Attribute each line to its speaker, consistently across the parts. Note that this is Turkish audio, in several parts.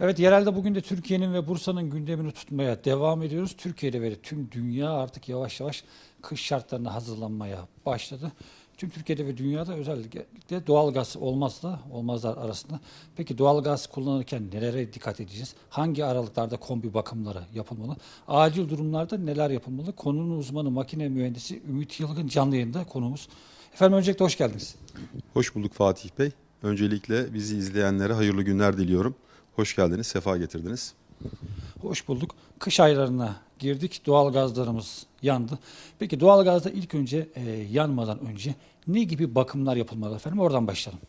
Speaker 1: Evet yerelde bugün de Türkiye'nin ve Bursa'nın gündemini tutmaya devam ediyoruz. Türkiye'de ve tüm dünya artık yavaş yavaş kış şartlarına hazırlanmaya başladı. Tüm Türkiye'de ve dünyada özellikle doğalgaz olmazsa olmazlar arasında. Peki doğalgaz kullanırken nelere dikkat edeceğiz? Hangi aralıklarda kombi bakımları yapılmalı? Acil durumlarda neler yapılmalı? Konunun uzmanı makine mühendisi Ümit Yılgın canlı yayında konuğumuz. Efendim öncelikle hoş geldiniz.
Speaker 2: Hoş bulduk Fatih Bey. Öncelikle bizi izleyenlere hayırlı günler diliyorum. Hoş geldiniz, sefa getirdiniz.
Speaker 1: Hoş bulduk. Kış aylarına girdik. Doğalgazlarımız yandı. Peki doğalgazda ilk önce e, yanmadan önce ne gibi bakımlar yapılmalı efendim? Oradan başlayalım.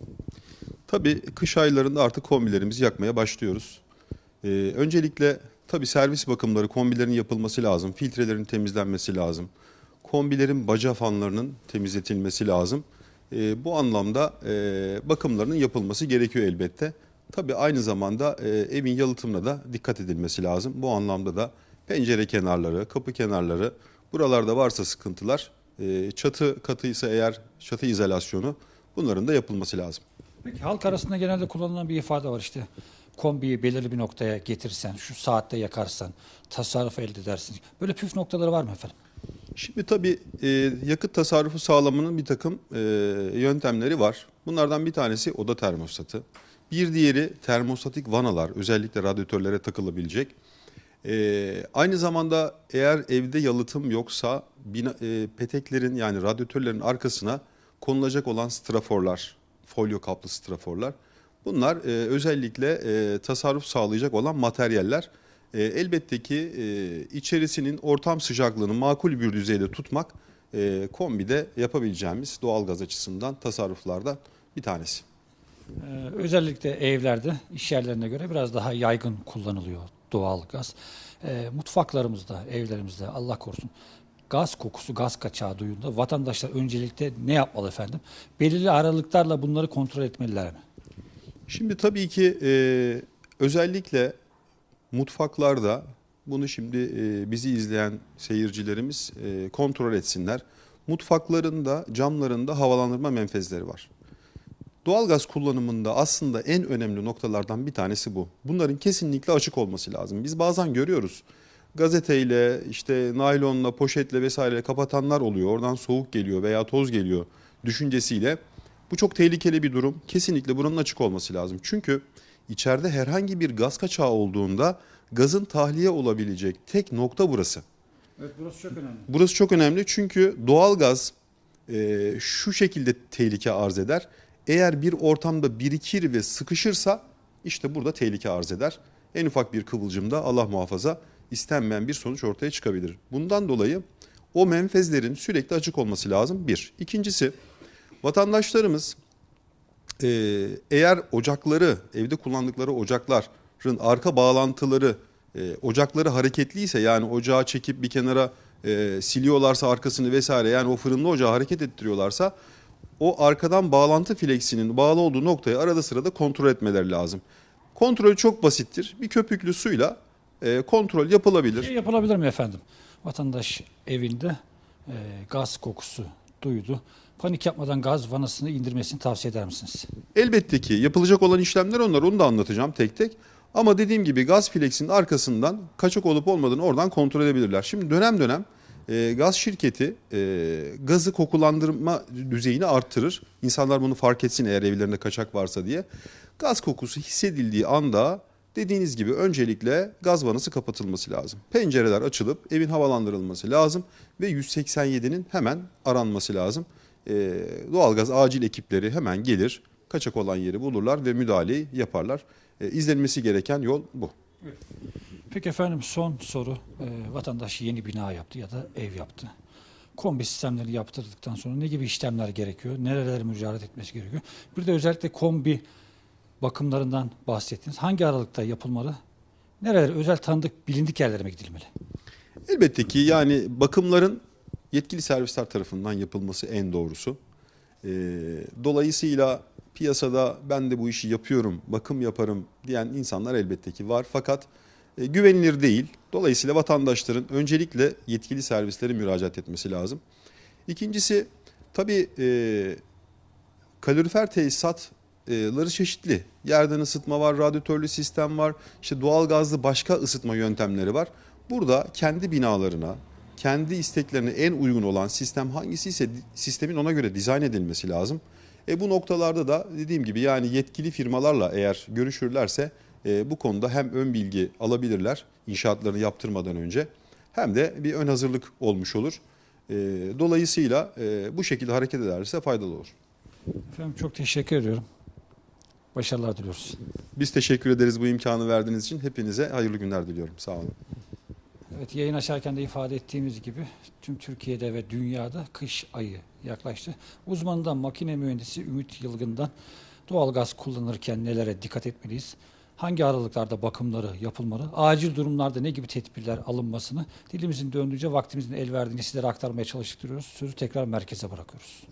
Speaker 2: Tabii kış aylarında artık kombilerimizi yakmaya başlıyoruz. Ee, öncelikle tabii servis bakımları, kombilerin yapılması lazım. Filtrelerin temizlenmesi lazım. Kombilerin baca fanlarının temizletilmesi lazım. Ee, bu anlamda e, bakımlarının yapılması gerekiyor elbette. Tabii aynı zamanda e, evin yalıtımına da dikkat edilmesi lazım. Bu anlamda da pencere kenarları, kapı kenarları buralarda varsa sıkıntılar, e, çatı katıysa eğer çatı izolasyonu bunların da yapılması lazım.
Speaker 1: Peki halk arasında genelde kullanılan bir ifade var işte. Kombiyi belirli bir noktaya getirsen, şu saatte yakarsan, tasarruf elde edersin. Böyle püf noktaları var mı efendim?
Speaker 2: Şimdi tabii e, yakıt tasarrufu sağlamanın bir takım e, yöntemleri var. Bunlardan bir tanesi oda termostatı. Bir diğeri termostatik vanalar, özellikle radyatörlere takılabilecek. E, aynı zamanda eğer evde yalıtım yoksa bina, e, peteklerin yani radyatörlerin arkasına konulacak olan straforlar, folyo kaplı straforlar. Bunlar e, özellikle e, tasarruf sağlayacak olan materyaller. E, elbette ki e, içerisinin ortam sıcaklığını makul bir düzeyde tutmak e, kombide yapabileceğimiz doğalgaz açısından tasarruflardan bir tanesi.
Speaker 1: Ee, özellikle evlerde, iş yerlerine göre biraz daha yaygın kullanılıyor doğalgaz. Ee, mutfaklarımızda, evlerimizde Allah korusun gaz kokusu, gaz kaçağı duyduğunda vatandaşlar öncelikle ne yapmalı efendim? Belirli aralıklarla bunları kontrol etmeliler mi?
Speaker 2: Şimdi tabii ki e, özellikle mutfaklarda bunu şimdi e, bizi izleyen seyircilerimiz e, kontrol etsinler. Mutfaklarında, camlarında havalandırma menfezleri var. Doğalgaz kullanımında aslında en önemli noktalardan bir tanesi bu. Bunların kesinlikle açık olması lazım. Biz bazen görüyoruz. Gazeteyle, işte naylonla, poşetle vesaire kapatanlar oluyor. Oradan soğuk geliyor veya toz geliyor düşüncesiyle. Bu çok tehlikeli bir durum. Kesinlikle buranın açık olması lazım. Çünkü içeride herhangi bir gaz kaçağı olduğunda gazın tahliye olabilecek tek nokta burası.
Speaker 1: Evet burası çok önemli.
Speaker 2: Burası çok önemli çünkü doğalgaz e, şu şekilde tehlike arz eder. Eğer bir ortamda birikir ve sıkışırsa işte burada tehlike arz eder. En ufak bir kıvılcımda Allah muhafaza istenmeyen bir sonuç ortaya çıkabilir. Bundan dolayı o menfezlerin sürekli açık olması lazım bir. İkincisi vatandaşlarımız e, eğer ocakları evde kullandıkları ocakların arka bağlantıları e, ocakları hareketliyse yani ocağı çekip bir kenara e, siliyorlarsa arkasını vesaire yani o fırınlı ocağı hareket ettiriyorlarsa o arkadan bağlantı fleksinin bağlı olduğu noktayı arada sırada kontrol etmeleri lazım. Kontrol çok basittir. Bir köpüklü suyla e, kontrol yapılabilir.
Speaker 1: Şey yapılabilir mi efendim? Vatandaş evinde e, gaz kokusu duydu. Panik yapmadan gaz vanasını indirmesini tavsiye eder misiniz?
Speaker 2: Elbette ki yapılacak olan işlemler onlar onu da anlatacağım tek tek. Ama dediğim gibi gaz fleksinin arkasından kaçak olup olmadığını oradan kontrol edebilirler. Şimdi dönem dönem e, gaz şirketi e, gazı kokulandırma düzeyini arttırır. İnsanlar bunu fark etsin eğer evlerinde kaçak varsa diye. Gaz kokusu hissedildiği anda dediğiniz gibi öncelikle gaz vanası kapatılması lazım. Pencereler açılıp evin havalandırılması lazım ve 187'nin hemen aranması lazım. E, doğalgaz acil ekipleri hemen gelir, kaçak olan yeri bulurlar ve müdahaleyi yaparlar. E, izlenmesi gereken yol bu.
Speaker 1: Peki efendim son soru. E, vatandaş yeni bina yaptı ya da ev yaptı. Kombi sistemleri yaptırdıktan sonra ne gibi işlemler gerekiyor? Nerelere mücadele etmesi gerekiyor? Bir de özellikle kombi bakımlarından bahsettiniz. Hangi aralıkta yapılmalı? Nerelere özel tanıdık bilindik yerlere mi gidilmeli?
Speaker 2: Elbette ki yani bakımların yetkili servisler tarafından yapılması en doğrusu. Ee, dolayısıyla piyasada ben de bu işi yapıyorum, bakım yaparım diyen insanlar elbette ki var. Fakat e, güvenilir değil. Dolayısıyla vatandaşların öncelikle yetkili servislere müracaat etmesi lazım. İkincisi tabii e, kalorifer tesisat ısıtmaları çeşitli. Yerden ısıtma var, radyatörlü sistem var, işte doğal gazlı başka ısıtma yöntemleri var. Burada kendi binalarına, kendi isteklerine en uygun olan sistem hangisi ise sistemin ona göre dizayn edilmesi lazım. E bu noktalarda da dediğim gibi yani yetkili firmalarla eğer görüşürlerse e, bu konuda hem ön bilgi alabilirler inşaatlarını yaptırmadan önce hem de bir ön hazırlık olmuş olur. E, dolayısıyla e, bu şekilde hareket ederse faydalı olur.
Speaker 1: Efendim çok teşekkür ediyorum. Başarılar diliyoruz.
Speaker 2: Biz teşekkür ederiz bu imkanı verdiğiniz için. Hepinize hayırlı günler diliyorum. Sağ olun.
Speaker 1: Evet yayın açarken de ifade ettiğimiz gibi tüm Türkiye'de ve dünyada kış ayı yaklaştı. Uzmanından makine mühendisi Ümit Yılgın'dan doğalgaz kullanırken nelere dikkat etmeliyiz? Hangi aralıklarda bakımları yapılmalı? Acil durumlarda ne gibi tedbirler alınmasını dilimizin döndüğünce vaktimizin el verdiğini sizlere aktarmaya çalıştırıyoruz. Sözü tekrar merkeze bırakıyoruz.